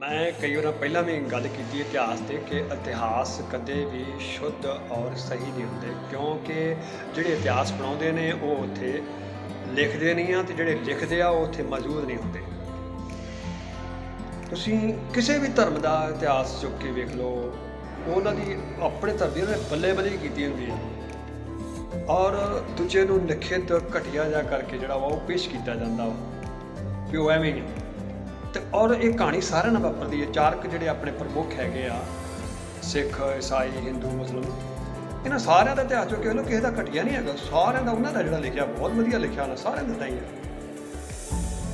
ਮੈਂ ਕਈ ਵਾਰ ਪਹਿਲਾਂ ਵੀ ਗੱਲ ਕੀਤੀ ਇਤਿਹਾਸ ਤੇ ਕਿ ਇਤਿਹਾਸ ਕਦੇ ਵੀ ਸ਼ੁੱਧ ਔਰ ਸਹੀ ਨਹੀਂ ਹੁੰਦੇ, ਕਿਉਂਕਿ ਜਿਹੜੇ ਇਤਿਹਾਸ ਬਣਾਉਂਦੇ ਨੇ ਉਹ ਉੱਥੇ ਲਿਖਦੇ ਨਹੀਂ ਆ ਤੇ ਜਿਹੜੇ ਲਿਖਦੇ ਆ ਉਹ ਉੱਥੇ ਮੌਜੂਦ ਨਹੀਂ ਹੁੰਦੇ। ਤੁਸੀਂ ਕਿਸੇ ਵੀ ਧਰਮ ਦਾ ਇਤਿਹਾਸ ਚੁੱਕ ਕੇ ਵੇਖ ਲਓ, ਉਹਨਾਂ ਦੀ ਆਪਣੇ ਧਰਮ ਦੀ ਉਹਨਾਂ ਨੇ ਬੱਲੇ ਬੱਲੇ ਕੀਤੀ ਹੁੰਦੀ ਹੈ ਔਰ ਦੂਜੇ ਨੂੰ ਲਿਖਿਤ ਘਟੀਆ ਜਾ ਕਰਕੇ ਜਿਹੜਾ ਵਾ ਉਹ ਪੇਸ਼ ਕੀਤਾ ਜਾਂਦਾ ਵਾ, ਵੀ ਉਹ ਐਵੇਂ ਹੀ ਤੇ ਔਰ ਇਹ ਕਹਾਣੀ ਸਾਰਿਆਂ ਨਾਲ ਵਾਪਰਦੀ ਹੈ। ਚਾਰਕ ਜਿਹੜੇ ਆਪਣੇ ਪ੍ਰਮੁੱਖ ਹੈਗੇ ਆ, ਸਿੱਖ, ਈਸਾਈ, ਹਿੰਦੂ, ਮੁਸਲਮ, ਇਹਨਾਂ ਸਾਰਿਆਂ ਦਾ ਇਤਿਹਾਸ ਚੁੱਕ ਕੇ ਲੋ ਕਿਸੇ ਦਾ ਘਟੀਆ ਨਹੀਂ ਹੈਗਾ। ਸਾਰਿਆਂ ਦਾ ਉਹਨਾਂ ਦਾ ਜਿਹੜਾ ਲਿਖਿਆ, ਬਹੁਤ ਵਧੀਆ ਲਿਖਿਆ ਨਾ ਸਾਰਿਆਂ ਦਾ ਤਾਂ ਹੀ ਹੈ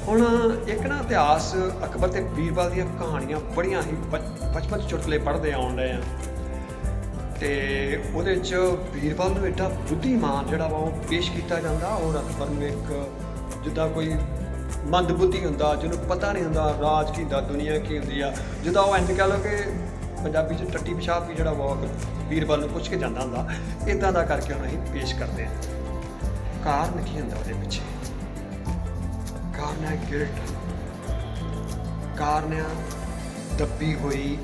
ਹੁਣ ਇੱਕ ਨਾ ਇਤਿਹਾਸ, ਅਕਬਰ ਤੇ ਬੀਰਬਲ ਦੀਆਂ ਕਹਾਣੀਆਂ ਬੜੀਆਂ ਹੀ ਬਚ- ਬਚਪਨ 'ਚ ਚੁਟਕਲੇ ਪੜ੍ਹਦੇ ਆਉਣ ਰਹੇ ਆ। ਤੇ ਉਹਦੇ 'ਚ ਬੀਰਬਲ ਨੂੰ ਐਡਾ ਬੁੱਧੀਮਾਨ ਜਿਹੜਾ ਵਾ ਉਹ ਪੇਸ਼ ਕੀਤਾ ਜਾਂਦਾ ਔਰ ਅਕਬਰ ਨੂੰ ਇੱਕ ਜਿੱਦਾਂ ਕੋਈ ਮੰਦਬੁੱਧੀ ਹੁੰਦਾ, ਜਿਹਨੂੰ ਪਤਾ ਨਹੀਂ ਹੁੰਦਾ ਰਾਜ ਕੀ ਹੁੰਦਾ, ਦੁਨੀਆ ਕੀ ਹੁੰਦੀ ਆ। ਜਿੱਦਾਂ ਉਹ ਇੰਜ ਕਹਿ ਲਓ ਕਿ ਪੰਜਾਬੀ 'ਚ ਟੱਟੀ ਪਿਸ਼ਾਬ ਵੀ ਜਿਹੜਾ ਵਾ ਵੀਰਵਾਲ ਨੂੰ ਪੁੱਛ ਕੇ ਜਾਂਦਾ ਹੁੰਦਾ ਇਦਾਂ ਦਾ ਕਰਕੇ ਉਹਨੂੰ ਅਸੀਂ ਪੇਸ਼ ਕਰਦੇ ਆ ਕਾਰਨ ਕੀ ਹੁੰਦਾ ਉਹਦੇ ਪਿੱਛੇ? ਕਾਰਨ ਹੈ ਗਿਲਟ ਕਾਰਨ ਹੈ ਦੱਬੀ ਹੋਈ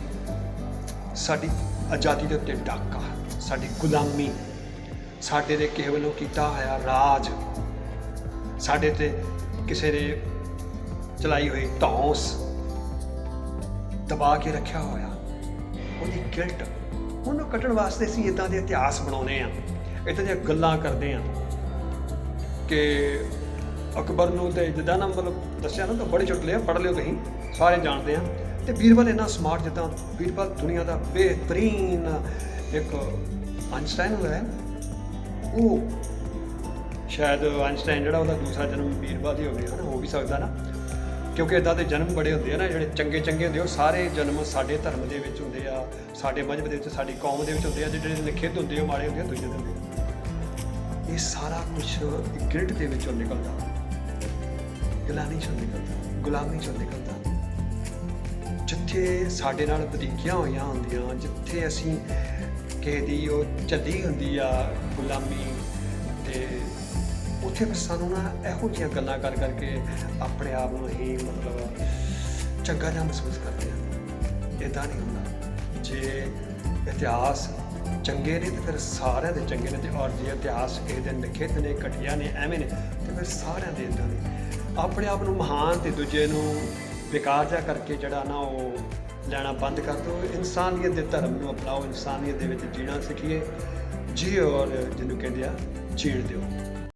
ਸਾਡੀ ਆਜ਼ਾਦੀ ਦੇ ਉੱਤੇ ਡਾਕਾ, ਸਾਡੀ ਗੁਲਾਮੀ। ਸਾਡੇ ਦੇ ਕਿਸੇ ਵੱਲੋਂ ਕੀਤਾ ਹੋਇਆ ਰਾਜ, ਸਾਡੇ ਤੇ ਕਿਸੇ ਦੇ ਚਲਾਈ ਹੋਈ ਧੌਂਸ ਦਬਾ ਕੇ ਰੱਖਿਆ ਹੋਇਆ। ਉਹਦੀ ਗਿਲਟ। ਉਹਨੂੰ ਕੱਢਣ ਵਾਸਤੇ ਅਸੀਂ ਇਦਾਂ ਦੇ ਇਤਿਹਾਸ ਬਣਾਉਨੇ ਆ ਇਦਾਂ ਦੀਆਂ ਗੱਲਾਂ ਕਰਦੇ ਆ ਕਿ ਅਕਬਰ ਨੂੰ ਤੇ ਜਿੱਦਾਂ ਨਾ ਮਤਲਬ ਦੱਸਿਆ ਨਾ ਤਾਂ ਬੜੇ ਚੁਟਕਲੇ ਆ ਪੜ੍ਹ ਲਿਓ ਤੁਸੀਂ, ਸਾਰੇ ਜਾਣਦੇ ਆ ਤੇ ਵੀਰਬਲ ਇੰਨਾ ਸਮਾਰਟ ਜਿੱਦਾਂ ਵੀਰਬਲ ਦੁਨੀਆ ਦਾ ਬਿਹਤਰੀਨ ਇੱਕ ਆਇਨਸਟਾਈਨ ਹੋਇਆ ਹੈ। ਉਹ ਸ਼ਾਇਦ ਆਇਨਸਟਾਈਨ ਜਿਹੜਾ ਉਹਦਾ ਦੂਸਰਾ ਜਨਮ ਬੀਰਬਲ ਹੀ ਹੋਵੇ ਨਾ, ਹੋ ਵੀ ਸਕਦਾ ਨਾ। ਕਿਉਂਕਿ ਇਦਾਂ ਦੇ ਜਨਮ ਬੜੇ ਹੁੰਦੇ ਆ ਨਾ ਜਿਹੜੇ ਚੰਗੇ ਚੰਗੇ ਹੁੰਦੇ ਆ, ਉਹ ਸਾਰੇ ਜਨਮ ਸਾਡੇ ਧਰਮ ਦੇ ਵਿੱਚ ਹੁੰਦੇ ਆ ਸਾਡੇ ਮਜ਼ਬ ਦੇ ਵਿੱਚ ਸਾਡੀ ਕੌਮ ਦੇ ਵਿੱਚ ਹੁੰਦੇ ਆ ਜਿਹੜੇ ਲਿਖਿਤ ਹੁੰਦੇ ਆ ਉਹ ਮਾੜੇ ਹੁੰਦੇ ਆ ਦੂਜੇ ਦੇ ਹੁੰਦੇ ਇਹ ਸਾਰਾ ਕੁਝ ਗਿਲਟ ਦੇ ਵਿੱਚੋਂ ਨਿਕਲਦਾ। ਗੁਲਾਮੀ ਚੋਂ ਨਿਕਲਦਾ ਗੁਲਾਮੀ ਚੋਂ ਨਿਕਲਦਾ। ਜਿੱਥੇ ਸਾਡੇ ਨਾਲ ਵਧੀਕੀਆਂ ਹੋਈਆਂ ਹੁੰਦੀਆਂ ਜਿੱਥੇ ਅਸੀਂ ਕਿਸੇ ਦੀ ਉਹ ਚੱਲੀ ਹੁੰਦੀ ਆ ਗੁਲਾਮੀ ਤੇ ਉੱਥੇ ਫਿਰ ਸਾਨੂੰ ਨਾ ਇਹੋ ਜਿਹੀਆਂ ਗੱਲਾਂ ਕਰ ਕਰਕੇ ਆਪਣੇ ਆਪ ਨੂੰ ਹੀ ਮਤਲਬ ਚੰਗਾ ਜਿਹਾ ਮਹਿਸੂਸ ਕਰਦੇ ਆ। ਇਦਾਂ ਨਹੀਂ ਹੁੰਦਾ। ਜੇ ਇਤਿਹਾਸ ਚੰਗੇ ਨੇ ਤੇ ਫਿਰ ਸਾਰਿਆਂ ਦੇ ਚੰਗੇ ਨੇ ਤੇ ਔਰ ਜੇ ਇਤਿਹਾਸ ਕਿਸੇ ਦੇ ਲਿਖਿਤ ਨੇ, ਘਟੀਆ ਨੇ, ਐਵੇਂ ਨੇ, ਤੇ ਫਿਰ ਸਾਰਿਆਂ ਦੇ ਇਦਾਂ ਨੇ। ਆਪਣੇ ਆਪ ਨੂੰ ਮਹਾਨ ਤੇ ਦੂਜੇ ਨੂੰ ਬੇਕਾਰ ਜਿਹਾ ਕਰਕੇ ਜਿਹੜਾ ਨਾ ਉਹ ਲੈਣਾ ਬੰਦ ਕਰ ਦਿਓ। ਇਨਸਾਨੀਅਤ ਦੇ ਧਰਮ ਨੂੰ ਅਪਣਾਓ। ਇਨਸਾਨੀਅਤ ਦੇ ਵਿੱਚ ਜੀਣਾ ਸਿੱਖੀਏ। ਜੀ ਔਰ ਜਿਹਨੂੰ ਕਹਿੰਦੇ ਆ, ਜੀਣ ਦਿਓ।